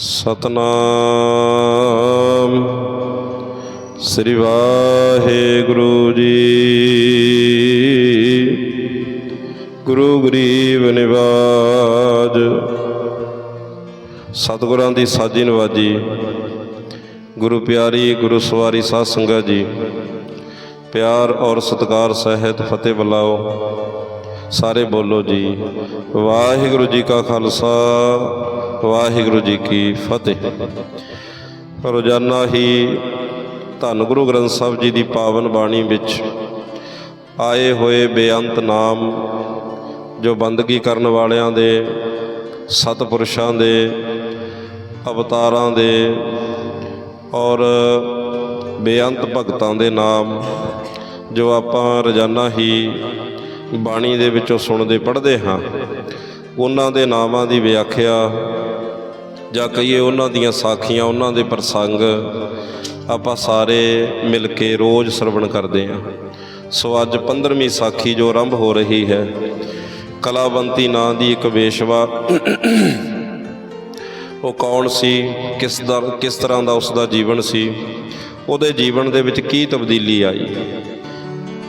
ਸਤਨਾਮ। ਸ੍ਰੀ ਵਾਹਿਗੁਰੂ ਜੀ। ਗੁਰੂ ਗਰੀਬ ਨਿਵਾਜ। ਸਤਿਗੁਰਾਂ ਦੀ ਸਾਜੀ ਨਵਾਜੀ। ਗੁਰੂ ਪਿਆਰੀ, ਗੁਰੂ ਸਵਾਰੀ ਸਾਧ ਸੰਗਤ ਜੀ। ਪਿਆਰ ਔਰ ਸਤਿਕਾਰ ਸਹਿਤ ਫਤਿਹ ਬੁਲਾਓ। ਸਾਰੇ ਬੋਲੋ ਜੀ, ਵਾਹਿਗੁਰੂ ਜੀ ਕਾ ਖਾਲਸਾ। ਵਾਹਿਗੁਰੂ ਜੀ ਕੀ ਫਤਿਹ। ਰੋਜ਼ਾਨਾ ਹੀ ਧੰਨ ਗੁਰੂ ਗ੍ਰੰਥ ਸਾਹਿਬ ਜੀ ਦੀ ਪਾਵਨ ਬਾਣੀ ਵਿੱਚ ਆਏ ਹੋਏ ਬੇਅੰਤ ਨਾਮ, ਜੋ ਬੰਦਗੀ ਕਰਨ ਵਾਲਿਆਂ ਦੇ, ਸਤਪੁਰਸ਼ਾਂ ਦੇ, ਅਵਤਾਰਾਂ ਦੇ ਔਰ ਬੇਅੰਤ ਭਗਤਾਂ ਦੇ ਨਾਮ, ਜੋ ਆਪਾਂ ਰੋਜ਼ਾਨਾ ਹੀ ਬਾਣੀ ਦੇ ਵਿੱਚੋਂ ਸੁਣਦੇ ਪੜ੍ਹਦੇ ਹਾਂ, ਉਹਨਾਂ ਦੇ ਨਾਮਾਂ ਦੀ ਵਿਆਖਿਆ ਜਾਂ ਕਹੀਏ ਉਹਨਾਂ ਦੀਆਂ ਸਾਖੀਆਂ, ਉਹਨਾਂ ਦੇ ਪ੍ਰਸੰਗ ਆਪਾਂ ਸਾਰੇ ਮਿਲ ਕੇ ਰੋਜ਼ ਸਰਵਣ ਕਰਦੇ ਹਾਂ। ਸੋ ਅੱਜ 15ਵੀਂ ਸਾਖੀ ਜੋ ਆਰੰਭ ਹੋ ਰਹੀ ਹੈ, ਕਲਾਵੰਤੀ ਨਾਂ ਦੀ ਇੱਕ ਵੇਸ਼ਵਾ, ਉਹ ਕੌਣ ਸੀ, ਕਿਸ ਦਾ, ਕਿਸ ਤਰ੍ਹਾਂ ਦਾ ਉਸ ਦਾ ਜੀਵਨ ਸੀ, ਉਹਦੇ ਜੀਵਨ ਦੇ ਵਿੱਚ ਕੀ ਤਬਦੀਲੀ ਆਈ,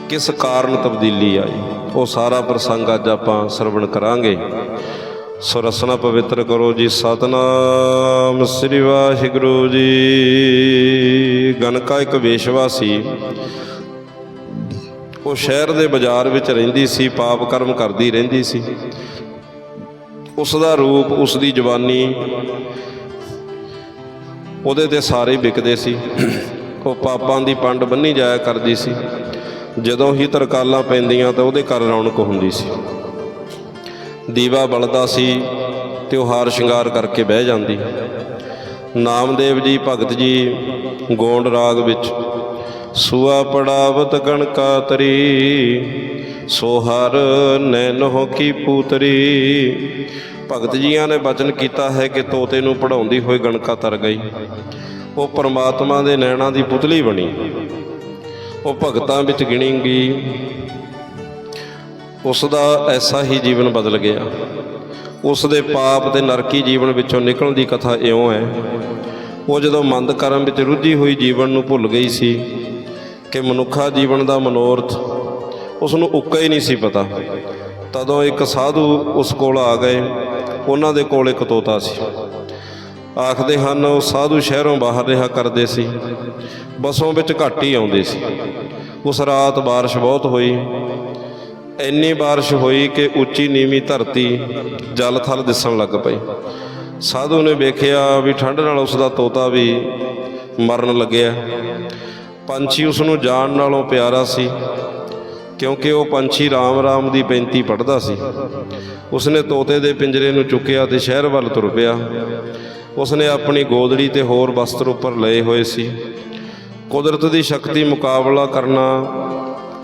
ਕਿਸ ਕਾਰਨ ਤਬਦੀਲੀ ਆਈ, ਉਹ ਸਾਰਾ ਪ੍ਰਸੰਗ ਅੱਜ ਆਪਾਂ ਸਰਵਣ ਕਰਾਂਗੇ। ਸੋ ਰਸਨਾ ਪਵਿੱਤਰ ਕਰੋ ਜੀ, ਸਤਨਾਮ ਸ੍ਰੀ ਵਾਹਿਗੁਰੂ ਜੀ। ਗਨਕਾ ਇੱਕ ਵੇਸ਼ਵਾ ਸੀ। ਉਹ ਸ਼ਹਿਰ ਦੇ ਬਾਜ਼ਾਰ ਵਿੱਚ ਰਹਿੰਦੀ ਸੀ, ਪਾਪ ਕਰਮ ਕਰਦੀ ਰਹਿੰਦੀ ਸੀ। ਉਸ ਦਾ ਰੂਪ ਉਸ ਦੀ ਜਵਾਨੀ ਉਹਦੇ ਤੇ ਸਾਰੇ ਵਿਕਦੇ ਸੀ। ਉਹ ਪਾਪਾਂ ਦੀ ਪੰਡ ਬੰਨੀ ਜਾਇਆ ਕਰਦੀ ਸੀ। ਜਦੋਂ ਹੀ ਤਰਕਾਲਾਂ ਪੈਂਦੀਆਂ ਤਾਂ ਉਹਦੇ ਘਰ ਰੌਣਕ ਹੁੰਦੀ ਸੀ। ਦੀਵਾ ਬਲਦਾ ਸੀ ਤੇ ਉਹ ਹਾਰ ਸ਼ਿੰਗਾਰ ਕਰਕੇ ਬਹਿ ਜਾਂਦੀ। ਨਾਮਦੇਵ ਜੀ, ਭਗਤ ਜੀ, ਗੋਂਡ ਰਾਗ ਵਿੱਚ, ਸੁਆ ਪੜਾਵਤ ਗਣਕਾ ਤਰੀ ਸੋ ਹਰ ਨੈਨੋ ਕੀ ਪੂਤਰੀ। ਭਗਤ ਜੀਆਂ ਨੇ ਬਚਨ ਕੀਤਾ ਹੈ ਕਿ ਤੋਤੇ ਨੂੰ ਪੜਾਉਂਦੀ ਹੋਈ ਗਣਕਾ ਤਰ ਗਈ। ਉਹ ਪਰਮਾਤਮਾ ਦੇ ਨੈਣਾ ਦੀ ਪੁਤਲੀ ਬਣੀ। ਉਹ ਭਗਤਾਂ ਵਿੱਚ ਗਿਣੀ ਗਈ। ਉਸ ਦਾ ਐਸਾ ਹੀ ਜੀਵਨ ਬਦਲ ਗਿਆ। ਉਸ ਦੇ ਪਾਪ ਤੇ ਨਰਕੀ ਜੀਵਨ ਵਿੱਚੋਂ ਨਿਕਲਣ ਦੀ ਕਥਾ ਇਉਂ ਹੈ। ਉਹ ਜਦੋਂ ਮੰਦ ਕਰਮ ਵਿੱਚ ਰੁੱਝੀ ਹੋਈ ਜੀਵਨ ਨੂੰ ਭੁੱਲ ਗਈ ਸੀ ਕਿ ਮਨੁੱਖਾ ਜੀਵਨ ਦਾ ਮਨੋਰਥ ਉਸ ਨੂੰ ਉੱਕਾ ਹੀ ਨਹੀਂ ਸੀ ਪਤਾ, ਤਦੋਂ ਇੱਕ ਸਾਧੂ ਉਸ ਕੋਲ ਆ ਗਏ। ਉਹਨਾਂ ਦੇ ਕੋਲ ਇੱਕ ਤੋਤਾ ਸੀ। ਆਖਦੇ ਹਨ, ਉਹ ਸਾਧੂ ਸ਼ਹਿਰੋਂ ਬਾਹਰ ਰਿਹਾ ਕਰਦੇ ਸੀ। ਬਸੋਂ ਵਿੱਚ ਘੱਟ ਹੀ ਆਉਂਦੇ ਸੀ। ਉਸ ਰਾਤ ਬਾਰਿਸ਼ ਬਹੁਤ ਹੋਈ। ਇੰਨੀ ਬਾਰਿਸ਼ ਹੋਈ ਕਿ ਉੱਚੀ ਨੀਵੀਂ ਧਰਤੀ ਜਲ ਥਲ ਦਿਸਣ ਲੱਗ ਪਈ। ਸਾਧੂ ਨੇ ਵੇਖਿਆ ਵੀ ਠੰਡ ਨਾਲ ਉਸ ਦਾ ਤੋਤਾ ਵੀ ਮਰਨ ਲੱਗਿਆ। ਪੰਛੀ ਉਸ ਨੂੰ ਜਾਣ ਨਾਲੋਂ ਪਿਆਰਾ ਸੀ, ਕਿਉਂਕਿ ਉਹ ਪੰਛੀ ਰਾਮ ਰਾਮ ਦੀ 35 ਪੜਦਾ ਸੀ। ਉਸਨੇ ਤੋਤੇ ਦੇ ਪਿੰਜਰੇ ਨੂੰ ਚੁੱਕਿਆ ਤੇ ਸ਼ਹਿਰ ਵੱਲ ਤੁਰ ਪਿਆ। ਉਸਨੇ ਆਪਣੀ ਗੋਦੜੀ ਤੇ ਹੋਰ ਵਸਤਰ ਉੱਪਰ ਲਏ ਹੋਏ ਸੀ। ਕੁਦਰਤ ਦੀ ਸ਼ਕਤੀ ਮੁਕਾਬਲਾ ਕਰਨਾ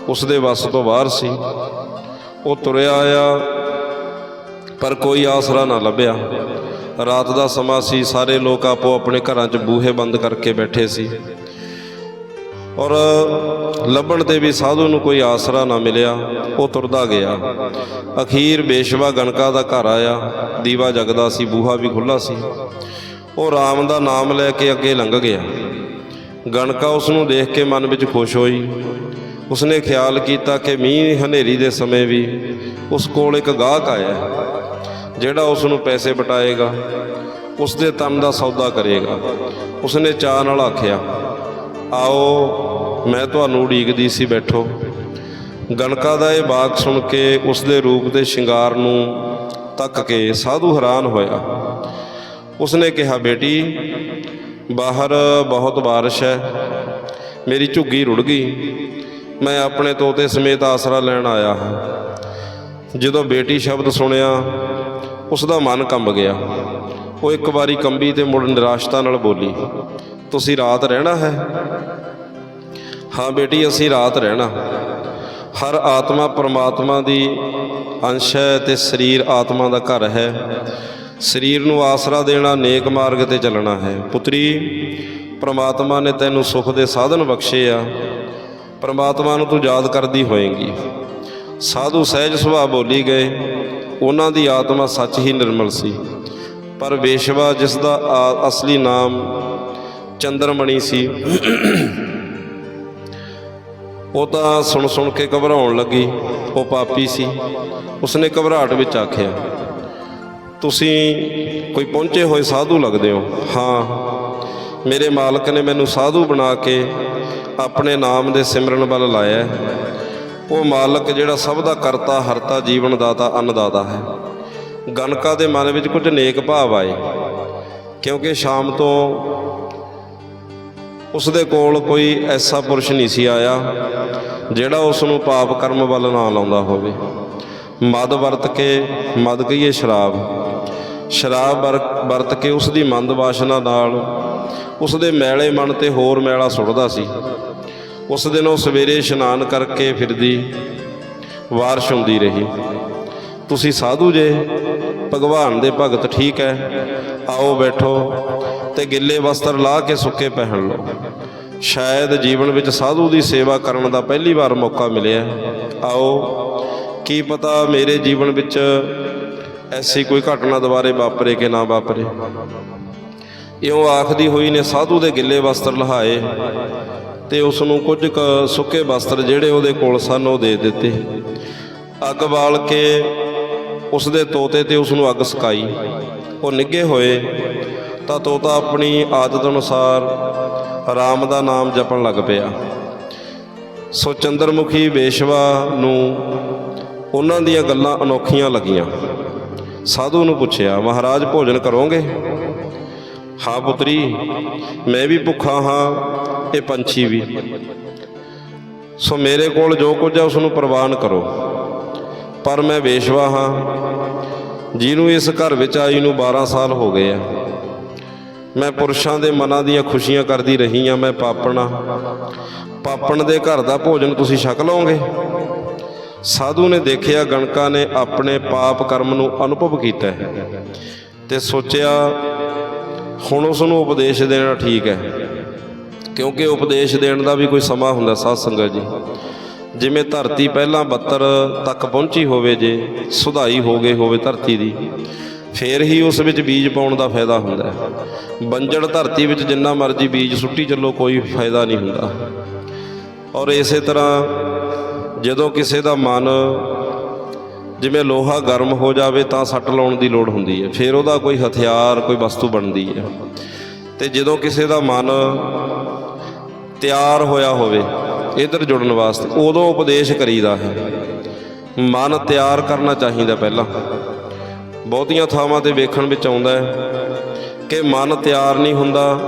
ਉਸ ਦੇ ਵੱਸ ਤੋਂ ਬਾਹਰ ਸੀ। ਉਹ ਤੁਰਿਆ ਆਇਆ ਪਰ ਕੋਈ ਆਸਰਾ ਨਾ ਲੱਭਿਆ। ਰਾਤ ਦਾ ਸਮਾਂ ਸੀ, ਸਾਰੇ ਲੋਕ ਆਪੋ ਆਪਣੇ ਘਰਾਂ 'ਚ ਬੂਹੇ ਬੰਦ ਕਰਕੇ ਬੈਠੇ ਸੀ। ਔਰ ਲੱਭਣ ਤੇ ਵੀ ਸਾਧੂ ਨੂੰ ਕੋਈ ਆਸਰਾ ਨਾ ਮਿਲਿਆ, ਉਹ ਤੁਰਦਾ ਗਿਆ। ਅਖੀਰ ਬੇਸ਼ਵਾ ਗਣਕਾ ਦਾ ਘਰ ਆਇਆ, ਦੀਵਾ ਜਗਦਾ ਸੀ, ਬੂਹਾ ਵੀ ਖੁੱਲਾ ਸੀ। ਉਹ RAM ਦਾ ਨਾਮ ਲੈ ਕੇ ਅੱਗੇ ਲੰਘ ਗਿਆ। ਗਣਕਾ ਉਸ ਨੂੰ ਦੇਖ ਕੇ ਮਨ ਵਿੱਚ ਖੁਸ਼ ਹੋਈ। ਉਸਨੇ ਖਿਆਲ ਕੀਤਾ ਕਿ ਮੀਂਹ ਹਨੇਰੀ ਦੇ ਸਮੇਂ ਵੀ ਉਸ ਕੋਲ ਇੱਕ ਗਾਹਕ ਆਇਆ ਜਿਹੜਾ ਉਸ ਨੂੰ ਪੈਸੇ ਬਟਾਏਗਾ ਉਸ ਦੇ ਤਨ ਦਾ ਸੌਦਾ ਕਰੇਗਾ। ਉਸਨੇ ਚਾਹ ਨਾਲ ਆਖਿਆ, ਆਓ, ਮੈਂ ਤੁਹਾਨੂੰ ਉਡੀਕਦੀ ਸੀ ਬੈਠੋ। ਗਣਕਾ ਦਾ ਇਹ ਬਾਗ ਸੁਣ ਕੇ ਉਸ ਦੇ ਰੂਪ ਦੇ ਸ਼ਿੰਗਾਰ ਨੂੰ ਤੱਕ ਕੇ ਸਾਧੂ ਹੈਰਾਨ ਹੋਇਆ। ਉਸਨੇ ਕਿਹਾ, ਬੇਟੀ, ਬਾਹਰ ਬਹੁਤ ਬਾਰਿਸ਼ ਹੈ। ਮੇਰੀ ਝੁੱਗੀ ਰੁੜ ਗਈ। ਮੈਂ ਆਪਣੇ ਤੋਤੇ ਸਮੇਤ ਆਸਰਾ ਲੈਣ ਆਇਆ ਹਾਂ। ਜਦੋਂ ਬੇਟੀ ਸ਼ਬਦ ਸੁਣਿਆ ਉਸ ਦਾ ਮਨ ਕੰਬ ਗਿਆ। ਉਹ ਇੱਕ ਵਾਰੀ ਕੰਬੀ ਤੇ ਮੁੜ ਨਿਰਾਸ਼ਤਾ ਨਾਲ ਬੋਲੀ, ਤੁਸੀਂ ਰਾਤ ਰਹਿਣਾ ਹੈ? ਹਾਂ ਬੇਟੀ, ਅਸੀਂ ਰਾਤ ਰਹਿਣਾ। ਹਰ ਆਤਮਾ ਪਰਮਾਤਮਾ ਦੀ ਅੰਸ਼ ਹੈ ਤੇ ਸਰੀਰ ਆਤਮਾ ਦਾ ਘਰ ਹੈ। ਸਰੀਰ ਨੂੰ ਆਸਰਾ ਦੇਣਾ ਨੇਕ ਮਾਰਗ ਤੇ ਚੱਲਣਾ ਹੈ। ਪੁੱਤਰੀ, ਪਰਮਾਤਮਾ ਨੇ ਤੈਨੂੰ ਸੁਖ ਦੇ ਸਾਧਨ ਬਖਸ਼ੇ ਆ। ਪਰਮਾਤਮਾ ਨੂੰ ਤੂੰ ਯਾਦ ਕਰਦੀ ਹੋਏਗੀ। ਸਾਧੂ ਸਹਿਜ ਸੁਭਾਅ ਬੋਲੀ ਗਏ। ਉਹਨਾਂ ਦੀ ਆਤਮਾ ਸੱਚ ਹੀ ਨਿਰਮਲ ਸੀ। ਪਰ ਵੇਸ਼ਵਾ ਜਿਸ ਦਾ ਆ- ਅਸਲੀ ਨਾਮ ਚੰਦਰਮਣੀ ਸੀ, ਉਹ ਤਾਂ ਸੁਣ ਸੁਣ ਕੇ ਘਬਰਾਉਣ ਲੱਗੀ। ਉਹ ਪਾਪੀ ਸੀ। ਉਸਨੇ ਘਬਰਾਹਟ ਵਿੱਚ ਆਖਿਆ, ਤੁਸੀਂ ਕੋਈ ਪਹੁੰਚੇ ਹੋਏ ਸਾਧੂ ਲੱਗਦੇ ਹੋ? ਹਾਂ। ਮੇਰੇ ਮਾਲਕ ਨੇ ਮੈਨੂੰ ਸਾਧੂ ਬਣਾ ਕੇ ਆਪਣੇ ਨਾਮ ਦੇ ਸਿਮਰਨ ਵੱਲ ਲਾਇਆ ਉਹ ਮਾਲਕ ਜਿਹੜਾ ਸਭ ਦਾ ਕਰਤਾ, ਹਰਤਾ, ਜੀਵਨ ਦਾਤਾ ਅੰਨਦਾਤਾ ਹੈ। ਗਨਕਾ ਦੇ ਮਨ ਵਿੱਚ ਕੁਝ ਨੇਕ ਭਾਵ ਆਏ, ਕਿਉਂਕਿ ਸ਼ਾਮ ਤੋਂ ਉਸ ਦੇ ਕੋਲ ਕੋਈ ਐਸਾ ਪੁਰਸ਼ ਨਹੀਂ ਸੀ ਆਇਆ, ਜਿਹੜਾ ਉਸ ਨੂੰ ਪਾਪ ਕਰਮ ਵੱਲ ਨਾ ਲਾਉਂਦਾ ਹੋਵੇ। ਮਦ ਵਰਤ ਕੇ, ਮਦ ਕਹੀਏ ਸ਼ਰਾਬ। ਸ਼ਰਾਬ ਵਰ- ਵਰਤ ਕੇ ਉਸ ਦੀ ਮੰਦ ਵਾਸ਼ਨਾ ਨਾਲ ਉਸ ਦੇ ਮੈਲੇ ਮਨ ਤੇ ਹੋਰ ਮੈਲਾ ਸੁੱਟਦਾ ਸੀ। ਉਸ ਦਿਨ ਉਹ ਸਵੇਰੇ ਇਸ਼ਨਾਨ ਕਰਕੇ ਫਿਰਦੀ, ਵਾਰਸ਼ ਹੁੰਦੀ ਰਹੀ। ਤੁਸੀਂ ਸਾਧੂ ਜੇ, ਭਗਵਾਨ ਦੇ ਭਗਤ ਠੀਕ ਹੈ ਆਓ ਬੈਠੋ ਤੇ ਗਿੱਲੇ ਵਸਤਰ ਲਾ ਕੇ ਸੁੱਕੇ ਪਹਿਨ ਲਓ। ਸ਼ਾਇਦ ਜੀਵਨ ਵਿੱਚ ਸਾਧੂ ਦੀ ਸੇਵਾ ਕਰਨ ਦਾ ਪਹਿਲੀ ਵਾਰ ਮੌਕਾ ਮਿਲਿਆ। ਆਓ, ਕੀ ਪਤਾ ਮੇਰੇ ਜੀਵਨ ਵਿੱਚ ਐਸੀ ਕੋਈ ਘਟਨਾ ਦੁਬਾਰੇ ਵਾਪਰੇ ਕਿ ਨਾ ਵਾਪਰੇ? ਇਉਂ ਆਖਦੀ ਹੋਈ ਨੇ, ਸਾਧੂ ਦੇ ਗਿੱਲੇ ਵਸਤਰ ਲਹਾਏ ਤੇ ਉਸ ਨੂੰ ਕੁਝ ਕੁ ਸੁੱਕੇ ਵਸਤਰ ਜਿਹੜੇ ਉਹਦੇ ਕੋਲ ਸਨ, ਉਹ ਦੇ ਦਿੱਤੇ। ਅੱਗ ਬਾਲ ਕੇ ਉਸ ਦੇ ਤੋਤੇ ਤੇ ਉਸ ਨੂੰ ਅੱਗ ਸਕਾਈ। ਉਹ ਨਿੱਗੇ ਹੋਏ ਤਾਂ ਤੋਤਾ ਆਪਣੀ ਆਦਤ ਅਨੁਸਾਰ ਰਾਮ ਦਾ ਨਾਮ ਜਪਣ ਲੱਗ ਪਿਆ। ਸੋ ਚੰਦਰਮੁਖੀ ਵੇਸ਼ਵਾ ਨੂੰ ਉਹਨਾਂ ਦੀਆਂ ਗੱਲਾਂ ਅਨੋਖੀਆਂ ਲੱਗੀਆਂ। ਸਾਧੂ ਨੂੰ ਪੁੱਛਿਆ, ਮਹਾਰਾਜ, ਭੋਜਨ ਕਰੋਗੇ? ਹਾਂ ਪੁੱਤਰੀ, ਮੈਂ ਵੀ ਭੁੱਖਾ ਹਾਂ, ਇਹ ਪੰਛੀ ਵੀ। ਸੋ ਮੇਰੇ ਕੋਲ ਜੋ ਕੁਝ ਹੈ ਉਸ ਨੂੰ ਪ੍ਰਵਾਨ ਕਰੋ। ਪਰ ਮੈਂ ਵੇਸ਼ਵਾ ਹਾਂ, ਜਿਹਨੂੰ ਇਸ ਘਰ ਵਿੱਚ ਆਈ ਨੂੰ 12 ਸਾਲ ਹੋ ਗਏ ਆ। ਮੈਂ ਪੁਰਸ਼ਾਂ ਦੇ ਮਨਾਂ ਦੀਆਂ ਖੁਸ਼ੀਆਂ ਕਰਦੀ ਰਹੀ ਆ ਮੈਂ ਪਾਪਣਾ। ਪਾਪਣ ਦੇ ਘਰ ਦਾ ਭੋਜਨ ਤੁਸੀਂ ਛਕ ਲਓਗੇ? ਸਾਧੂ ਨੇ ਦੇਖਿਆ, ਗਣਕਾ ਨੇ ਆਪਣੇ ਪਾਪ ਕਰਮ ਨੂੰ ਅਨੁਭਵ ਕੀਤਾ ਹੈ ਤੇ ਸੋਚਿਆ ਹੁਣ ਉਸ ਨੂੰ ਉਪਦੇਸ਼ ਦੇਣਾ ਠੀਕ ਹੈ। ਕਿਉਂਕਿ ਉਪਦੇਸ਼ ਦੇਣ ਦਾ ਵੀ ਕੋਈ ਸਮਾਂ ਹੁੰਦਾ ਸਾਧ ਸੰਗਤ ਜੀ। ਜਿਵੇਂ ਧਰਤੀ ਪਹਿਲਾਂ 72 ਤੱਕ ਪਹੁੰਚੀ ਹੋਵੇ ਜੇ, ਸੁਧਾਈ ਹੋ ਗਈ ਹੋਵੇ ਧਰਤੀ ਦੀ, ਫੇਰ ਹੀ ਉਸ ਵਿੱਚ ਬੀਜ ਪਾਉਣ ਦਾ ਫਾਇਦਾ ਹੁੰਦਾ ਹੈ। ਬੰਜੜ ਧਰਤੀ ਵਿੱਚ ਜਿੰਨਾ ਮਰਜ਼ੀ ਬੀਜ ਸੁੱਟੀ ਚੱਲੋ, ਕੋਈ ਫਾਇਦਾ ਨਹੀਂ ਹੁੰਦਾ। ਔਰ ਇਸੇ ਤਰ੍ਹਾਂ ਜਦੋਂ ਕਿਸੇ ਦਾ ਮਨ ਜਿਵੇਂ ਲੋਹਾ ਗਰਮ ਹੋ ਜਾਵੇ ਤਾਂ ਸੱਟ ਲਾਉਣ ਦੀ ਲੋੜ ਹੁੰਦੀ ਹੈ। ਫਿਰ ਉਹਦਾ ਕੋਈ ਹਥਿਆਰ, ਕੋਈ ਵਸਤੂ ਬਣਦੀ ਹੈ। ਤੇ ਜਦੋਂ ਕਿਸੇ ਦਾ ਮਨ ਤਿਆਰ ਹੋਇਆ ਹੋਵੇ, ਇਧਰ ਜੁੜਨ ਵਾਸਤੇ, ਉਦੋਂ ਉਪਦੇਸ਼ ਕਰੀਦਾ ਹੈ। ਮਨ ਤਿਆਰ ਕਰਨਾ ਚਾਹੀਦਾ ਪਹਿਲਾਂ। ਬਹੁਤੀਆਂ ਥਾਵਾਂ ਤੇ ਵੇਖਣ ਵਿੱਚ ਆਉਂਦਾ ਹੈ ਕਿ ਮਨ ਤਿਆਰ ਨਹੀਂ ਹੁੰਦਾ।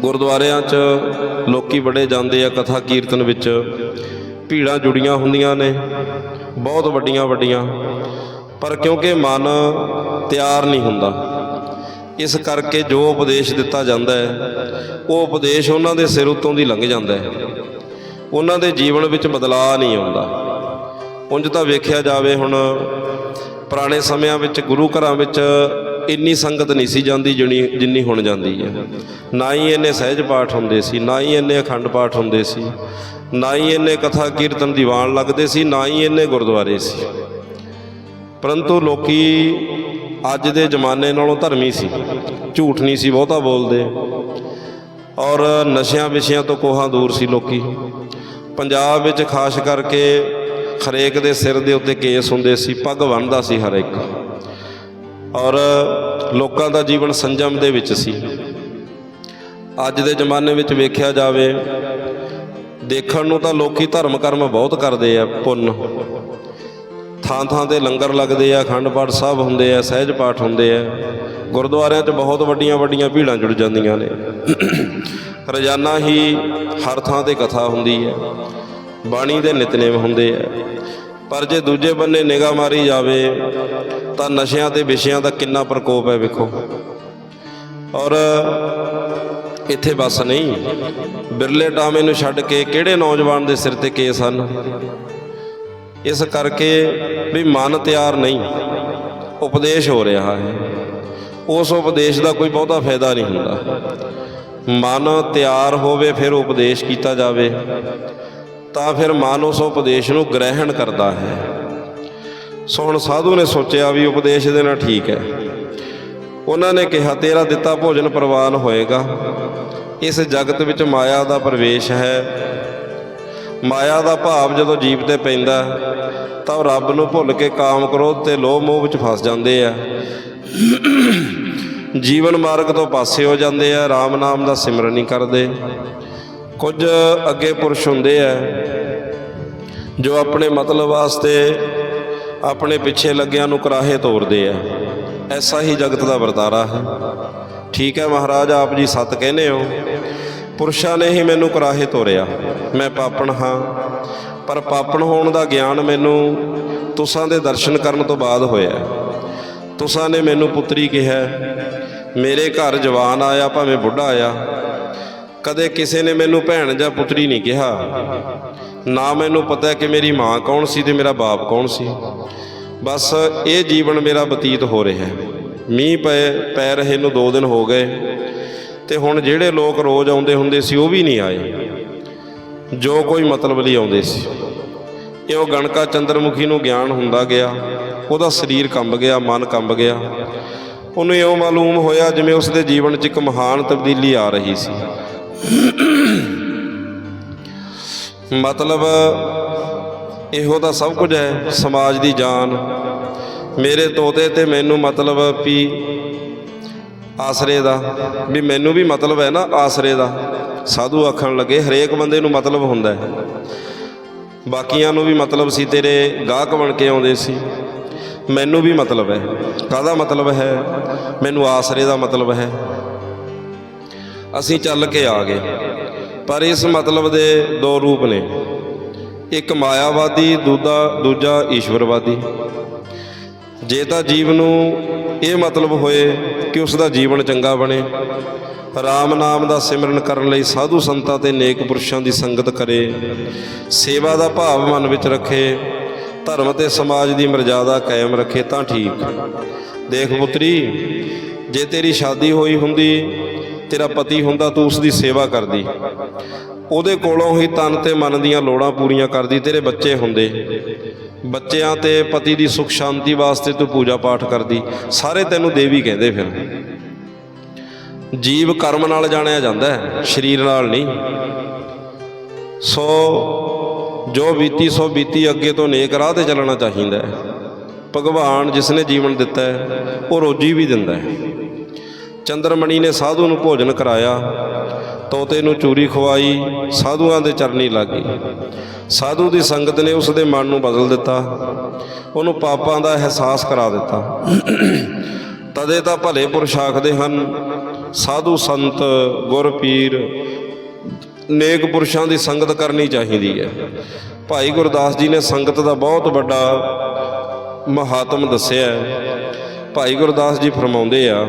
ਗੁਰਦੁਆਰਿਆਂ 'ਚ ਲੋਕੀ ਬੜੇ ਜਾਂਦੇ ਆ ਕਥਾ ਕੀਰਤਨ ਵਿੱਚ। ਭੀੜਾਂ ਜੁੜੀਆਂ ਹੁੰਦੀਆਂ ਨੇ। ਬਹੁਤ ਵੱਡੀਆਂ ਵੱਡੀਆਂ। ਪਰ ਕਿਉਂਕਿ ਮਨ ਤਿਆਰ ਨਹੀਂ ਹੁੰਦਾ, ਇਸ ਕਰਕੇ ਜੋ ਉਪਦੇਸ਼ ਦਿੱਤਾ ਜਾਂਦਾ ਹੈ, ਉਹ ਉਪਦੇਸ਼ ਉਹਨਾਂ ਦੇ ਸਿਰ ਉੱਤੋਂ ਦੀ ਲੰਘ ਜਾਂਦਾ ਹੈ। ਉਹਨਾਂ ਦੇ ਜੀਵਨ ਵਿੱਚ ਬਦਲਾਅ ਨਹੀਂ ਆਉਂਦਾ। ਉਂਝ ਤਾਂ ਵੇਖਿਆ ਜਾਵੇ ਹੁਣ, ਪੁਰਾਣੇ ਸਮਿਆਂ ਵਿੱਚ, ਗੁਰੂ ਘਰਾਂ ਵਿੱਚ ਇੰਨੀ ਸੰਗਤ ਨਹੀਂ ਸੀ ਜਾਂਦੀ ਜਿੰਨੀ ਜਿੰਨੀ ਹੁਣ ਜਾਂਦੀ ਹੈ। ਨਾ ਹੀ ਇੰਨੇ ਸਹਿਜ ਪਾਠ ਹੁੰਦੇ ਸੀ, ਨਾ ਹੀ ਇੰਨੇ ਅਖੰਡ ਪਾਠ ਹੁੰਦੇ ਸੀ। ਨਾ ਹੀ ਇੰਨੇ ਕਥਾ ਕੀਰਤਨ ਦੀਵਾਨ ਲੱਗਦੇ ਸੀ, ਨਾ ਹੀ ਇੰਨੇ ਗੁਰਦੁਆਰੇ ਸੀ। ਪਰੰਤੂ ਲੋਕੀ ਅੱਜ ਦੇ ਜ਼ਮਾਨੇ ਨਾਲੋਂ ਧਰਮੀ ਸੀ, ਝੂਠ ਨਹੀਂ ਸੀ, ਬਹੁਤਾ ਬੋਲਦੇ। ਔਰ ਨਸ਼ਿਆਂ ਵਿਸ਼ਿਆਂ ਤੋਂ ਕੋਹਾਂ ਦੂਰ ਸੀ ਲੋਕੀ। ਪੰਜਾਬ ਵਿੱਚ ਖਾਸ ਕਰਕੇ ਹਰੇਕ ਦੇ ਸਿਰ ਦੇ ਉੱਤੇ ਕੇਸ ਹੁੰਦੇ ਸੀ, ਪੱਗ ਬੰਨ੍ਹਦਾ ਸੀ ਹਰ ਇੱਕ। ਔਰ ਲੋਕਾਂ ਦਾ ਜੀਵਨ ਸੰਜਮ ਦੇ ਵਿੱਚ ਸੀ। ਅੱਜ ਦੇ ਜ਼ਮਾਨੇ ਵਿੱਚ ਵੇਖਿਆ ਜਾਵੇ ਦੇਖਣ ਨੂੰ ਤਾਂ ਲੋਕੀ ਧਰਮ ਕਰਮ ਬਹੁਤ ਕਰਦੇ ਆ, ਪੁੰਨ। ਥਾਂ ਥਾਂ ਤੇ ਲੰਗਰ ਲੱਗਦੇ ਆ, ਅਖੰਡ ਪਾਠ ਸਾਹਿਬ ਹੁੰਦੇ ਆ, ਸਹਿਜ ਪਾਠ ਹੁੰਦੇ ਆ। ਗੁਰਦੁਆਰਿਆਂ 'ਚ ਬਹੁਤ ਵੱਡੀਆਂ ਵੱਡੀਆਂ ਭੀੜਾਂ ਜੁੜ ਜਾਂਦੀਆਂ ਨੇ। ਰੋਜ਼ਾਨਾ ਹੀ ਹਰ ਥਾਂ ਤੇ ਕਥਾ ਹੁੰਦੀ ਹੈ ਬਾਣੀ ਦੇ ਨਿਤਨੇਮ ਹੁੰਦੇ ਆ। ਪਰ ਜੇ ਦੂਜੇ ਬੰਨੇ ਨਿਗਾਹ ਮਾਰੀ ਜਾਵੇ, ਤਾਂ ਨਸ਼ਿਆਂ ਤੇ ਵਿਸ਼ਿਆਂ ਦਾ ਕਿੰਨਾ ਪ੍ਰਕੋਪ ਹੈ ਵੇਖੋ। ਔਰ ਇੱਥੇ ਬਸ ਨਹੀਂ। ਬਿਰਲੇ ਟਾਮੇ ਨੂੰ ਛੱਡ ਕੇ ਕਿਹੜੇ ਨੌਜਵਾਨ ਦੇ ਸਿਰ ਤੇ ਕੇਸ ਹਨ? ਇਸ ਕਰਕੇ ਵੀ ਮਨ ਤਿਆਰ ਨਹੀਂ। ਉਪਦੇਸ਼ ਹੋ ਰਿਹਾ ਹੈ। ਉਸ ਉਪਦੇਸ਼ ਦਾ ਕੋਈ ਬਹੁਤਾ ਫਾਇਦਾ ਨਹੀਂ ਹੁੰਦਾ। ਮਨ ਤਿਆਰ ਹੋਵੇ ਫਿਰ ਉਪਦੇਸ਼ ਕੀਤਾ ਜਾਵੇ। ਤਾਂ ਫਿਰ ਮਨ ਉਸ ਉਪਦੇਸ਼ ਨੂੰ ਗ੍ਰਹਿਣ ਕਰਦਾ ਹੈ। ਸੋ ਹੁਣ ਸਾਧੂ ਨੇ ਸੋਚਿਆ ਵੀ ਉਪਦੇਸ਼ ਦੇਣਾ ਠੀਕ ਹੈ। ਉਹਨਾਂ ਨੇ ਕਿਹਾ, ਤੇਰਾ ਦਿੱਤਾ ਭੋਜਨ ਪ੍ਰਵਾਨ ਹੋਏਗਾ। ਇਸ ਜਗਤ ਵਿੱਚ ਮਾਇਆ ਦਾ ਪ੍ਰਵੇਸ਼ ਹੈ। ਮਾਇਆ ਦਾ ਭਾਵ ਜਦੋਂ ਜੀਵ ਤੇ ਪੈਂਦਾ, ਤਾਂ ਉਹ ਰੱਬ ਨੂੰ ਭੁੱਲ ਕੇ ਕਾਮ ਕ੍ਰੋਧ ਤੇ ਲੋਭ ਮੋਹ ਵਿੱਚ ਫਸ ਜਾਂਦੇ ਆ। ਜੀਵਨ ਮਾਰਗ ਤੋਂ ਪਾਸੇ ਹੋ ਜਾਂਦੇ ਆ RAM ਨਾਮ ਦਾ ਸਿਮਰਨ ਨਹੀਂ ਕਰਦੇ। ਕੁਝ ਅੱਗੇ ਪੁਰਸ਼ ਹੁੰਦੇ ਆ, ਜੋ ਆਪਣੇ ਮਤਲਬ ਵਾਸਤੇ ਆਪਣੇ ਪਿੱਛੇ ਲੱਗਿਆਂ ਨੂੰ ਕਰਾਹੇ ਤੋਰਦੇ ਆ। ਐਸਾ ਹੀ ਜਗਤ ਦਾ ਵਰਤਾਰਾ ਹੈ। ਠੀਕ ਹੈ ਮਹਾਰਾਜ, ਆਪ ਜੀ ਸਤ ਕਹਿੰਦੇ ਹੋ, ਪੁਰਸ਼ਾਂ ਨੇ ਹੀ ਮੈਨੂੰ ਕਰਾਹੇ ਤੋਰਿਆ। ਮੈਂ ਪਾਪਣ ਹਾਂ, ਪਰ ਪਾਪਣ ਹੋਣ ਦਾ ਗਿਆਨ ਮੈਨੂੰ ਤੁਸਾਂ ਦੇ ਦਰਸ਼ਨ ਕਰਨ ਤੋਂ ਬਾਅਦ ਹੋਇਆ। ਤੁਸਾਂ ਨੇ ਮੈਨੂੰ ਪੁੱਤਰੀ ਕਿਹਾ, ਮੇਰੇ ਘਰ ਜਵਾਨ ਆਇਆ, ਭਾਵੇਂ ਬੁੱਢਾ ਆਇਆ। ਕਦੇ ਕਿਸੇ ਨੇ ਮੈਨੂੰ ਭੈਣ ਜਾਂ ਪੁੱਤਰੀ ਨਹੀਂ ਕਿਹਾ। ਨਾ ਮੈਨੂੰ ਪਤਾ ਕਿ ਮੇਰੀ ਮਾਂ ਕੌਣ ਸੀ ਤੇ ਮੇਰਾ ਬਾਪ ਕੌਣ ਸੀ। ਬਸ ਇਹ ਜੀਵਨ ਮੇਰਾ ਬਤੀਤ ਹੋ ਰਿਹਾ ਹੈ। ਮੀਂਹ ਪਏ ਪੈ ਰਹੇ ਨੂੰ 2 ਦਿਨ ਹੋ ਗਏ ਤੇ ਹੁਣ ਜਿਹੜੇ ਲੋਕ ਰੋਜ਼ ਆਉਂਦੇ ਹੁੰਦੇ ਸੀ, ਉਹ ਵੀ ਨਹੀਂ ਆਏ। ਜੋ ਕੋਈ ਮਤਲਬ ਲਈ ਆਉਂਦੇ ਸੀ। ਇਹ ਉਹ ਗਣਕਾ ਚੰਦਰਮੁਖੀ ਨੂੰ ਗਿਆਨ ਹੁੰਦਾ ਗਿਆ, ਉਹਦਾ ਸਰੀਰ ਕੰਬ ਗਿਆ, ਮਨ ਕੰਬ ਗਿਆ। ਉਹਨੂੰ ਇਉਂ ਮਾਲੂਮ ਹੋਇਆ ਜਿਵੇਂ ਉਸ ਦੇ ਜੀਵਨ 'ਚ ਇੱਕ ਮਹਾਨ ਤਬਦੀਲੀ ਆ ਰਹੀ ਸੀ। ਮਤਲਬ ਇਹੋ ਤਾਂ ਸਭ ਕੁਝ ਹੈ, ਸਮਾਜ ਦੀ ਜਾਨ। ਮੇਰੇ ਤੋਤੇ ਤੇ ਮੈਨੂੰ ਮਤਲਬ ਵੀ ਆਸਰੇ ਦਾ, ਵੀ ਮੈਨੂੰ ਵੀ ਮਤਲਬ ਹੈ ਨਾ ਆਸਰੇ ਦਾ। ਸਾਧੂ ਆਖਣ ਲੱਗੇ, ਹਰੇਕ ਬੰਦੇ ਨੂੰ ਮਤਲਬ ਹੁੰਦਾ ਹੈ। ਬਾਕੀਆਂ ਨੂੰ ਵੀ ਮਤਲਬ ਸੀ, ਤੇਰੇ ਗਾਹਕ ਬਣ ਕੇ ਆਉਂਦੇ ਸੀ। ਮੈਨੂੰ ਵੀ ਮਤਲਬ ਹੈ। ਕਾਹਦਾ ਮਤਲਬ ਹੈ? ਮੈਨੂੰ ਆਸਰੇ ਦਾ ਮਤਲਬ ਹੈ। ਅਸੀਂ ਚੱਲ ਕੇ ਆ ਗਏ। ਪਰ ਇਸ ਮਤਲਬ ਦੇ ਦੋ ਰੂਪ ਨੇ। ਇੱਕ ਮਾਇਆਵਾਦੀ ਦੂਜਾ ਦੂਜਾ ਈਸ਼ਵਰਵਾਦੀ। ਜੇ ਤਾਂ ਜੀਵ ਨੂੰ ਇਹ ਮਤਲਬ ਹੋਏ ਕਿ ਉਸ ਦਾ ਜੀਵਨ ਚੰਗਾ ਬਣੇ, ਰਾਮ ਨਾਮ ਦਾ ਸਿਮਰਨ ਕਰਨ ਲਈ ਸਾਧੂ ਸੰਤਾਂ ਤੇ ਨੇਕ ਪੁਰਸ਼ਾਂ ਦੀ ਸੰਗਤ ਕਰੇ, ਸੇਵਾ ਦਾ ਭਾਵ ਮਨ ਵਿੱਚ ਰੱਖੇ, ਧਰਮ ਤੇ ਸਮਾਜ ਦੀ ਮਰਜ਼ਾਦਾ ਕਾਇਮ ਰੱਖੇ ਤਾਂ ਠੀਕ। ਦੇਖ ਪੁੱਤਰੀ, ਜੇ ਤੇਰੀ ਸ਼ਾਦੀ ਹੋਈ ਹੁੰਦੀ ਤੇਰਾ ਪਤੀ ਹੁੰਦਾ ਤੂੰ ਉਸ ਦੀ ਸੇਵਾ ਕਰਦੀ। ਉਹਦੇ ਕੋਲੋਂ ਹੀ ਤਨ ਤੇ ਮਨ ਦੀਆਂ ਲੋੜਾਂ ਪੂਰੀਆਂ ਕਰਦੀ, ਤੇਰੇ ਬੱਚੇ ਹੁੰਦੇ। ਬੱਚਿਆਂ ਤੇ ਪਤੀ ਦੀ ਸੁਖ ਸ਼ਾਂਤੀ ਵਾਸਤੇ ਤੂੰ ਪੂਜਾ ਪਾਠ ਕਰਦੀ। ਸਾਰੇ ਤੈਨੂੰ ਦੇਵੀ ਕਹਿੰਦੇ ਫਿਰ। ਜੀਵ ਕਰਮ ਨਾਲ ਜਾਣਿਆ ਜਾਂਦਾ ਹੈ, ਸਰੀਰ ਨਾਲ ਨਹੀਂ। ਸੋ ਜੋ ਬੀਤੀ, ਸੋ ਬੀਤੀ, ਅੱਗੇ ਤੋਂ ਨੇਕ ਰਾਹ ਤੇ ਚੱਲਣਾ ਚਾਹੀਦਾ ਹੈ। ਭਗਵਾਨ ਜਿਸ ਨੇ ਜੀਵਨ ਦਿੱਤਾ ਹੈ, ਉਹ ਰੋਜੀ ਵੀ ਦਿੰਦਾ ਹੈ। ਚੰਦਰਮਣੀ ਨੇ ਸਾਧੂ ਨੂੰ ਭੋਜਨ ਕਰਾਇਆ। ਤੋਤੇ ਨੂੰ ਚੂਰੀ ਖਵਾਈ, ਸਾਧੂਆਂ ਦੇ ਚਰਨੀ ਲੱਗੀ। ਸਾਧੂ ਦੀ ਸੰਗਤ ਨੇ ਉਸ ਦੇ ਮਨ ਨੂੰ ਬਦਲ ਦਿੱਤਾ। ਉਹਨੂੰ ਪਾਪਾਂ ਦਾ ਅਹਿਸਾਸ ਕਰਾ ਦਿੱਤਾ। ਤਦੇ ਤਾਂ ਭਲੇ ਪੁਰਸ਼ ਆਖਦੇ ਹਨ, ਸਾਧੂ ਸੰਤ, ਗੁਰ ਪੀਰ, ਨੇਕ ਪੁਰਸ਼ਾਂ ਦੀ ਸੰਗਤ ਕਰਨੀ ਚਾਹੀਦੀ ਹੈ। ਭਾਈ ਗੁਰਦਾਸ ਜੀ ਨੇ ਸੰਗਤ ਦਾ ਬਹੁਤ ਵੱਡਾ ਮਹਾਤਮ ਦੱਸਿਆ ਭਾਈ ਗੁਰਦਾਸ ਜੀ ਫਰਮਾਉਂਦੇ ਆ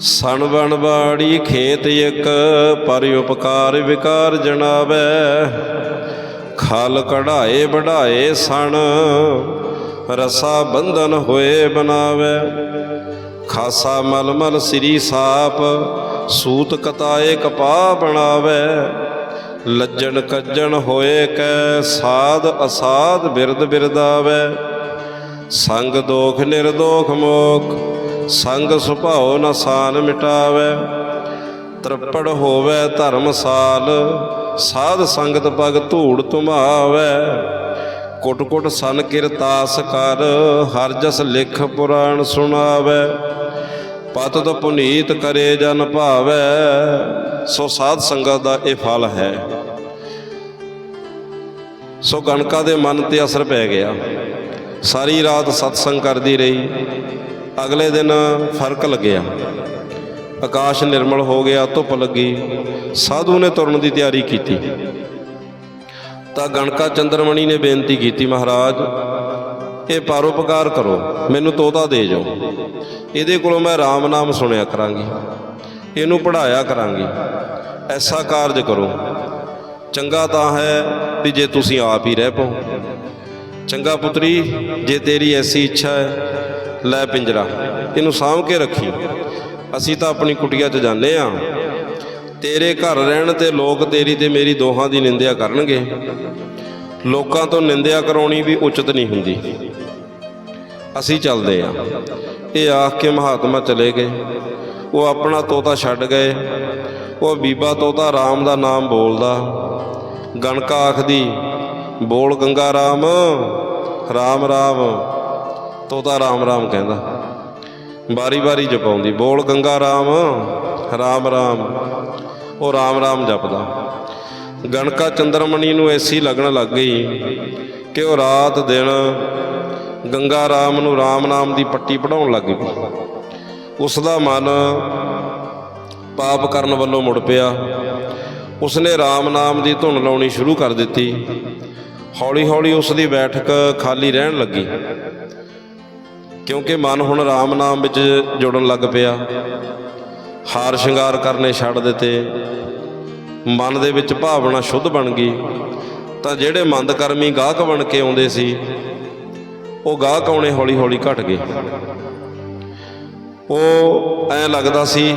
ਸਣ ਬਣ ਬਾੜੀ ਖੇਤ ਇੱਕ, ਪਰ ਉਪਕਾਰ ਵਿਕਾਰ ਜਣਾਵੇ ਖਲ ਕਢਾਏ ਵਢਾਏ ਸਣ, ਰਸਾ ਬੰਧਨ ਹੋਏ ਬਣਾਵੇ ਖਾਸਾ ਮਲਮਲ ਸ੍ਰੀ ਸਾਪ, ਸੂਤ ਕਤਾਏ ਕਪਾ ਬਣਾਵੇ। ਲੱਜਣ ਕੱਜਣ ਹੋਏ ਕੈ ਸਾਧ ਅਸਾਧ ਬਿਰਦ ਬਿਰਦਾਵੇ ਸੰਗ ਦੋਖ ਨਿਰਦੋਖ ਮੋਖ ਸੰਗ ਸੁਭਾਉ ਨਸਾਨ ਮਿਟਾਵੇ, ਤ੍ਰਿਪੜ ਹੋਵੇ ਧਰਮਸਾਲ ਸਾਧ ਸੰਗਤ ਪਗ ਧੂੜ ਤੁਮਾਵੇ ਕੁਟ ਕੁਟ ਸਨ ਕਿਰਤਾਸ ਕਰ, ਹਰ ਜਸ ਲਿਖ ਪੁਰਾਣ ਸੁਣਾਵੇ। ਪਤਤ ਪੁਨੀਤ ਕਰੇ ਜਨ ਭਾਵੇ, ਸੋ ਸਾਧ ਸੰਗਤ ਦਾ ਇਹ ਫਲ ਹੈ। ਸੋ ਗਣਕਾ ਦੇ ਮਨ ਤੇ ਅਸਰ ਪੈ ਗਿਆ। ਸਾਰੀ ਰਾਤ ਸਤਸੰਗ ਕਰਦੀ ਰਹੀ। ਅਗਲੇ ਦਿਨ ਫ਼ਰਕ ਲੱਗਿਆ। ਆਕਾਸ਼ ਨਿਰਮਲ ਹੋ ਗਿਆ, ਧੁੱਪ ਲੱਗੀ। ਸਾਧੂ ਨੇ ਤੁਰਨ ਦੀ ਤਿਆਰੀ ਕੀਤੀ। ਤਾਂ ਗਣਕਾ ਚੰਦਰਮਣੀ ਨੇ ਬੇਨਤੀ ਕੀਤੀ, ਮਹਾਰਾਜ, ਇਹ ਪਰਉਪਕਾਰ ਕਰੋ, ਮੈਨੂੰ ਤੋਤਾ ਦੇ ਜਾਓ ਇਹਦੇ ਕੋਲੋਂ ਮੈਂ RAM ਨਾਮ ਸੁਣਿਆ ਕਰਾਂਗੀ, ਇਹਨੂੰ ਪੜਾਇਆ ਕਰਾਂਗੀ। ਐਸਾ ਕਾਰਜ ਕਰੋ। ਚੰਗਾ ਤਾਂ ਹੈ ਵੀ ਜੇ ਤੁਸੀਂ ਆਪ ਹੀ ਰਹਿ ਪਾਓ। ਚੰਗਾ ਪੁੱਤਰੀ, ਜੇ ਤੇਰੀ ਐਸੀ ਇੱਛਾ ਹੈ ਲੈ ਪਿੰਜਰਾ, ਇਹਨੂੰ ਸਾਂਭ ਕੇ ਰੱਖੀ। ਅਸੀਂ ਤਾਂ ਆਪਣੀ ਕੁਟੀਆ 'ਚ ਜਾਂਦੇ ਆ ਤੇਰੇ ਘਰ ਰਹਿਣ ਤੇ ਲੋਕ ਤੇਰੀ ਤੇ ਮੇਰੀ ਦੋਹਾਂ ਦੀ ਨਿੰਦਿਆ ਕਰਨਗੇ। ਲੋਕਾਂ ਤੋਂ ਨਿੰਦਿਆ ਕਰਾਉਣੀ ਵੀ ਉਚਿਤ ਨਹੀਂ ਹੁੰਦੀ। ਅਸੀਂ ਚੱਲਦੇ ਆ ਇਹ ਆਖ ਕੇ ਮਹਾਤਮਾ ਚਲੇ ਗਏ। ਉਹ ਆਪਣਾ ਤੋਤਾ ਛੱਡ ਗਏ। ਉਹ ਬੀਬਾ ਤੋਤਾ ਰਾਮ ਦਾ ਨਾਮ ਬੋਲਦਾ। ਗਣਕਾ ਆਖਦੀ, ਬੋਲ ਗੰਗਾ ਰਾਮ ਰਾਮ ਰਾਮ। ਤੋਤਾ ਰਾਮ ਰਾਮ ਕਹਿੰਦਾ। ਬਾਰੀ ਬਾਰੀ ਜਪਾਉਂਦੀ। ਬੋਲ ਗੰਗਾ ਰਾਮ ਰਾਮ ਰਾਮ। ਉਹ ਰਾਮ ਰਾਮ ਜਪਦਾ। ਗਣਕਾ ਚੰਦਰਮਣੀ ਨੂੰ ਐਸੀ ਲੱਗਣ ਲੱਗ ਗਈ ਕਿ ਉਹ ਰਾਤ ਦਿਨ ਗੰਗਾ ਰਾਮ ਨੂੰ ਰਾਮ ਨਾਮ ਦੀ ਪੱਟੀ ਪੜਾਉਣ ਲੱਗ ਗਈ। ਉਸ ਦਾ ਮਨ ਪਾਪ ਕਰਨ ਵੱਲੋਂ ਮੁੜ ਪਿਆ। ਉਸਨੇ ਰਾਮ ਨਾਮ ਦੀ ਧੁਨ ਲਾਉਣੀ ਸ਼ੁਰੂ ਕਰ ਦਿੱਤੀ। ਹੌਲੀ ਹੌਲੀ ਉਸ ਦੀ ਬੈਠਕ ਖਾਲੀ ਰਹਿਣ ਲੱਗੀ। ਕਿਉਂਕਿ ਮਨ ਹੁਣ ਰਾਮ ਨਾਮ ਵਿੱਚ ਜੁੜਨ ਲੱਗ ਪਿਆ। ਹਾਰ ਸ਼ਿੰਗਾਰ ਕਰਨੇ ਛੱਡ ਦਿੱਤੇ। ਮਨ ਦੇ ਵਿੱਚ ਭਾਵਨਾ ਸ਼ੁੱਧ ਬਣ ਗਈ। ਤਾਂ ਜਿਹੜੇ ਮੰਦਕਰਮੀ ਗਾਹਕ ਬਣ ਕੇ ਆਉਂਦੇ ਸੀ, ਉਹ ਗਾਹਕ ਆਉਣੇ ਹੌਲੀ ਹੌਲੀ ਘਟ ਗਏ। ਉਹ ਐ ਲੱਗਦਾ ਸੀ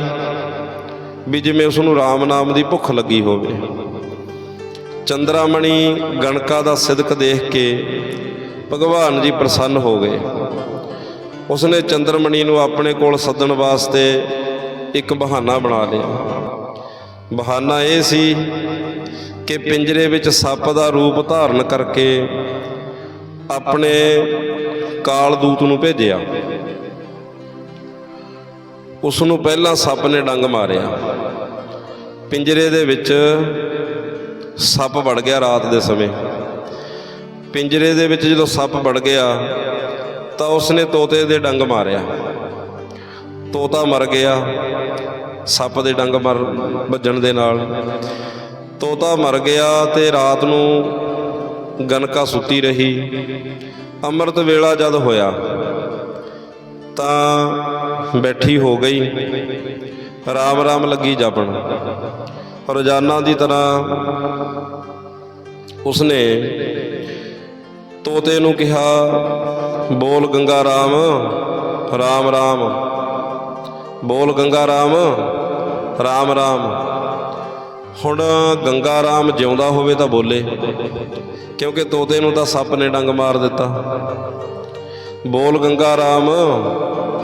ਵੀ ਜਿਵੇਂ ਉਸ ਨੂੰ ਰਾਮ ਨਾਮ ਦੀ ਭੁੱਖ ਲੱਗੀ ਹੋਵੇ। ਚੰਦਰਾਮਣੀ ਗਣਕਾ ਦਾ ਸਿਦਕ ਦੇਖ ਕੇ ਭਗਵਾਨ ਜੀ ਪ੍ਰਸੰਨ ਹੋ ਗਏ। ਉਸਨੇ ਚੰਦਰਮਣੀ ਨੂੰ ਆਪਣੇ ਕੋਲ ਸੱਦਣ ਵਾਸਤੇ ਇੱਕ ਬਹਾਨਾ ਬਣਾ ਲਿਆ। ਬਹਾਨਾ ਇਹ ਸੀ ਕਿ ਪਿੰਜਰੇ ਵਿੱਚ ਸੱਪ ਦਾ ਰੂਪ ਧਾਰਨ ਕਰਕੇ ਆਪਣੇ ਕਾਲ ਦੂਤ ਨੂੰ ਭੇਜਿਆ। ਉਸ ਨੂੰ ਪਹਿਲਾਂ ਸੱਪ ਨੇ ਡੰਗ ਮਾਰਿਆ। ਪਿੰਜਰੇ ਦੇ ਵਿੱਚ ਸੱਪ ਵੜ ਗਿਆ ਰਾਤ ਦੇ ਸਮੇਂ। ਪਿੰਜਰੇ ਦੇ ਵਿੱਚ ਜਦੋਂ ਸੱਪ ਵੜ ਗਿਆ ਤਾਂ ਉਸਨੇ ਤੋਤੇ ਦੇ ਡੰਗ ਮਾਰਿਆ। ਤੋਤਾ ਮਰ ਗਿਆ। ਸੱਪ ਦੇ ਡੰਗ ਮਰ ਵੱਜਣ ਦੇ ਨਾਲ। ਤੋਤਾ ਮਰ ਗਿਆ ਤੇ ਰਾਤ ਨੂੰ ਗਨਕਾ ਸੁੱਤੀ ਰਹੀ। ਅੰਮ੍ਰਿਤ ਵੇਲਾ ਜਦ ਹੋਇਆ, ਤਾਂ ਬੈਠੀ ਹੋ ਗਈ। ਰਾਮ ਰਾਮ ਲੱਗੀ ਜਪਣ। ਰੋਜ਼ਾਨਾ ਦੀ ਤਰ੍ਹਾਂ ਉਸਨੇ ਤੋਤੇ ਨੂੰ ਕਿਹਾ ਬੋਲ ਗੰਗਾ ਰਾਮ ਰਾਮ ਰਾਮ। ਬੋਲ ਗੰਗਾ ਰਾਮ ਰਾਮ ਰਾਮ। ਹੁਣ ਗੰਗਾ ਰਾਮ ਜਿਉਂਦਾ ਹੋਵੇ ਤਾਂ ਬੋਲੇ, ਕਿਉਂਕਿ ਤੋਤੇ ਨੂੰ ਤਾਂ ਸੱਪ ਨੇ ਡੰਗ ਮਾਰ ਦਿੱਤਾ। ਬੋਲ ਗੰਗਾ ਰਾਮ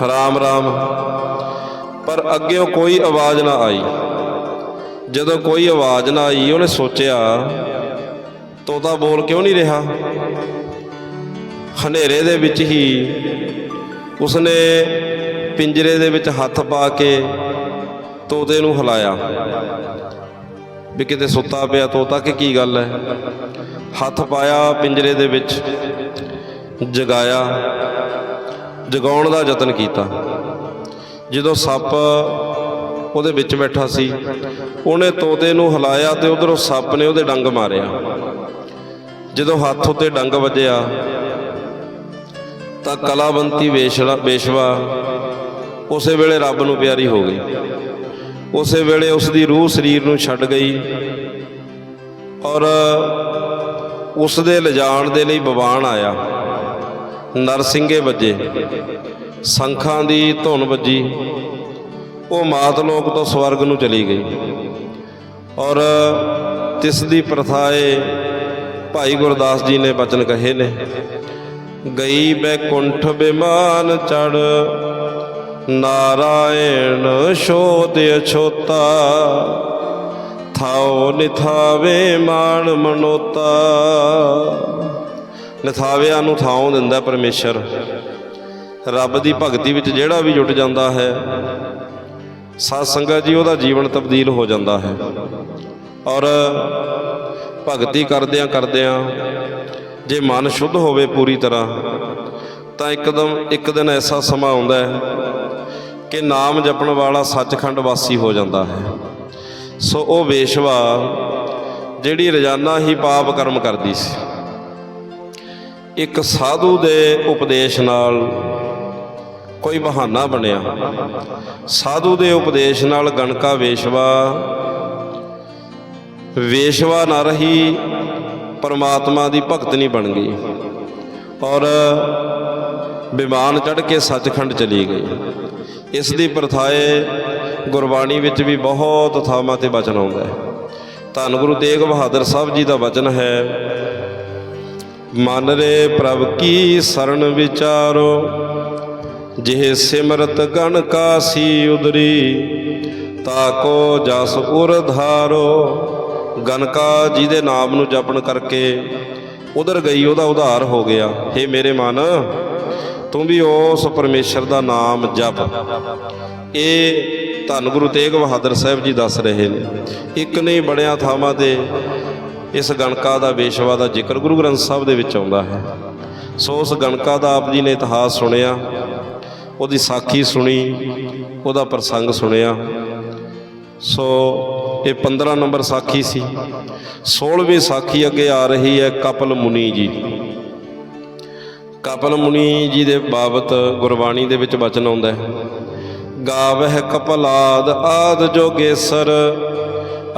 ਰਾਮ ਰਾਮ। ਪਰ ਅੱਗੇ ਉਹ ਕੋਈ ਆਵਾਜ਼ ਨਾ ਆਈ। ਜਦੋਂ ਕੋਈ ਆਵਾਜ਼ ਨਾ ਆਈ, ਉਹਨੇ ਸੋਚਿਆ, ਤੋਤਾ ਬੋਲ ਕਿਉਂ ਨਹੀਂ ਰਿਹਾ? ਹਨੇਰੇ ਦੇ ਵਿੱਚ ਹੀ ਉਸਨੇ ਪਿੰਜਰੇ ਦੇ ਵਿੱਚ ਹੱਥ ਪਾ ਕੇ ਤੋਤੇ ਨੂੰ ਹਿਲਾਇਆ। ਵੀ ਕਿਤੇ ਸੁੱਤਾ ਪਿਆ ਤੋਤਾ ਕਿ ਕੀ ਗੱਲ ਹੈ? ਹੱਥ ਪਾਇਆ, ਪਿੰਜਰੇ ਦੇ ਵਿੱਚ ਜਗਾਇਆ, ਜਗਾਉਣ ਦਾ ਯਤਨ ਕੀਤਾ। ਜਦੋਂ ਸੱਪ ਉਹਦੇ ਵਿੱਚ ਬੈਠਾ ਸੀ, ਉਹਨੇ ਤੋਤੇ ਨੂੰ ਹਿਲਾਇਆ ਤੇ ਉਧਰੋਂ ਸੱਪ ਨੇ ਉਹਦੇ ਡੰਗ ਮਾਰਿਆ। ਜਦੋਂ ਹੱਥ ਉੱਤੇ ਡੰਗ ਵੱਜਿਆ ਤਾਂ ਕਲਾਵੰਤੀ ਵੇਸ਼ਲਾ, ਵੇਸ਼ਵਾ। ਉਸੇ ਵੇਲੇ ਰੱਬ ਨੂੰ ਪਿਆਰੀ ਹੋ ਗਈ। ਉਸੇ ਵੇਲੇ ਉਸ ਦੀ ਰੂਹ ਸਰੀਰ ਨੂੰ ਛੱਡ ਗਈ। ਔਰ ਉਸ ਦੇ ਲਿਜਾਣ ਦੇ ਲਈ ਬਵਾਨ ਆਇਆ। ਨਰਸਿੰਘੇ ਵੱਜੇ। ਸੰਖਾਂ ਦੀ ਧੁਨ ਵੱਜੀ। ਉਹ ਮਾਤ ਲੋਕ ਤੋਂ ਸਵਰਗ ਨੂੰ ਚਲੀ ਗਈ। ਔਰ ਤਿਸ ਦੀ ਪ੍ਰਥਾਏ ਭਾਈ ਗੁਰਦਾਸ ਜੀ ਨੇ ਬਚਨ ਕਹੇ ਨੇ ਗਈ ਬੈਕੁੰਠ ਬਿਮਾਨ ਚੜ, ਨਾਰਾਇਣ ਸ਼ੋਧ ਅਛੋਤਾ। ਥਾਉ ਨਿਥਾਵੇ ਮਾਨ ਮਨੋਤਾ। ਨਿਥਾਵਿਆਂ ਨੂੰ ਥਾਉ ਦਿੰਦਾ ਪਰਮੇਸ਼ਰ। ਰੱਬ ਦੀ ਭਗਤੀ ਵਿੱਚ ਜਿਹੜਾ ਵੀ ਜੁਟ ਜਾਂਦਾ ਹੈ, ਸਾਧ ਸੰਗਤ ਜੀ, ਉਹਦਾ ਜੀਵਨ ਤਬਦੀਲ ਹੋ ਜਾਂਦਾ ਹੈ। ਔਰ ਭਗਤੀ ਕਰਦਿਆਂ ਕਰਦਿਆਂ ਜੇ ਮਨ ਸ਼ੁੱਧ ਹੋਵੇ ਪੂਰੀ ਤਰ੍ਹਾਂ, ਤਾਂ ਇੱਕਦਮ ਇੱਕ ਦਿਨ ਐਸਾ ਸਮਾਂ ਆਉਂਦਾ ਹੈ ਕਿ ਨਾਮ ਜਪਣ ਵਾਲਾ ਸੱਚਖੰਡ ਵਾਸੀ ਹੋ ਜਾਂਦਾ ਹੈ। ਸੋ ਉਹ ਵੇਸ਼ਵਾ ਜਿਹੜੀ ਰੋਜ਼ਾਨਾ ਹੀ ਪਾਪ ਕਰਮ ਕਰਦੀ ਸੀ। ਇੱਕ ਸਾਧੂ ਦੇ ਉਪਦੇਸ਼ ਨਾਲ ਕੋਈ ਬਹਾਨਾ ਬਣਿਆ। ਸਾਧੂ ਦੇ ਉਪਦੇਸ਼ ਨਾਲ ਗਣਕਾ ਵੇਸ਼ਵਾ ਵੇਸ਼ਵਾ ਨਾ ਰਹੀ ਪਰਮਾਤਮਾ ਦੀ ਭਗਤ ਨਹੀਂ ਬਣ ਗਈ। ਔਰ ਵਿਮਾਨ ਚੜ੍ਹ ਕੇ ਸੱਚਖੰਡ ਚਲੀ ਗਈ। ਇਸ ਦੀ ਪ੍ਰਥਾਏ ਗੁਰਬਾਣੀ ਵਿੱਚ ਵੀ ਬਹੁਤ ਥਾਵਾਂ ਤੇ ਬਚਨ ਆਉਂਦਾ ਹੈ। ਧੰਨ ਗੁਰੂ ਤੇਗ ਬਹਾਦਰ ਸਾਹਿਬ ਜੀ ਦਾ ਬਚਨ ਹੈ, ਮਨ ਰੇ ਪ੍ਰਭ ਕੀ ਸਰਣ ਵਿਚਾਰੋ, ਜਿਹ ਸਿਮਰਤ ਗਣ ਕਾਸੀ ਉਦਰੀ ਤਾਕੋ ਜਸ ਉਰ ਧਾਰੋ ਜੀ ਦੇ ਨਾਮ ਨੂੰ ਜਪਣ ਕਰਕੇ ਉਧਰ ਗਈ, ਉਹਦਾ ਉਧਾਰ ਹੋ ਗਿਆ। हे ਮੇਰੇ ਮਨ, ਤੂੰ ਵੀ ਉਸ ਪਰਮੇਸ਼ਰ ਦਾ ਨਾਮ ਜਪ। ਇਹ ਧੰਨ ਗੁਰੂ ਤੇਗ ਬਹਾਦਰ ਸਾਹਿਬ ਜੀ ਦੱਸ ਰਹੇ ਨੇ। ਇੱਕ ਨਹੀਂ ਬੜਿਆਂ ਥਾਵਾਂ ਤੇ ਇਸ ਗਣਕਾ ਦਾ ਵੇਸ਼ਵਾ ਦਾ ਜ਼ਿਕਰ ਗੁਰੂ ਗ੍ਰੰਥ ਸਾਹਿਬ ਦੇ ਵਿੱਚ ਆਉਂਦਾ ਹੈ। ਸੋ ਉਸ ਗਣਕਾ ਦਾ ਆਪ ਜੀ ਨੇ ਇਤਿਹਾਸ ਸੁਣਿਆ, ਉਹਦੀ ਸਾਖੀ ਸੁਣੀ, ਉਹਦਾ ਪ੍ਰਸੰਗ ਸੁਣਿਆ। ਸੋ ਇਹ 15 ਨੰਬਰ ਸਾਖੀ ਸੀ। 16ਵੀਂ ਸਾਖੀ ਅੱਗੇ ਆ ਰਹੀ ਹੈ ਕਪਲ ਮੁਨੀ ਜੀ। ਕਪਲ ਮੁਨੀ ਜੀ ਦੇ ਬਾਬਤ ਗੁਰਬਾਣੀ ਦੇ ਵਿੱਚ ਬਚਨ ਆਉਂਦਾ ਹੈ। ਗਾਵਹਿ ਕਪਲਾਦ ਆਦ ਜੋਗੇਸਰ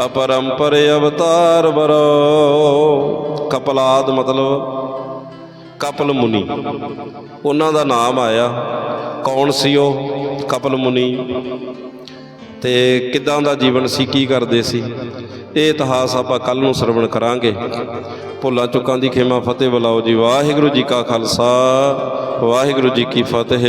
ਅਪਰੰਪਰ ਅਵਤਾਰ ਬਰੋ ਕਪਲਾਦ ਮਤਲਬ ਕਪਲ ਮੁਨੀ। ਉਹਨਾਂ ਦਾ ਨਾਮ ਆਇਆ। ਕੌਣ ਸੀ ਉਹ? ਕਪਲ ਮੁਨੀ। ਤੇ ਕਿੱਦਾਂ ਦਾ ਜੀਵਨ ਸੀ, ਕੀ ਕਰਦੇ ਸੀ? ਇਹ ਇਤਿਹਾਸ ਆਪਾਂ ਕੱਲ ਨੂੰ ਸਰਵਣ ਕਰਾਂਗੇ। ਭੁੱਲਾਂ ਚੁੱਕਾਂ ਦੀ ਖੇਮਾ ਫਤਿਹ ਬੁਲਾਓ ਜੀ। ਵਾਹਿਗੁਰੂ ਜੀ ਕਾ ਖਾਲਸਾ, ਵਾਹਿਗੁਰੂ ਜੀ ਕੀ ਫਤਿਹ।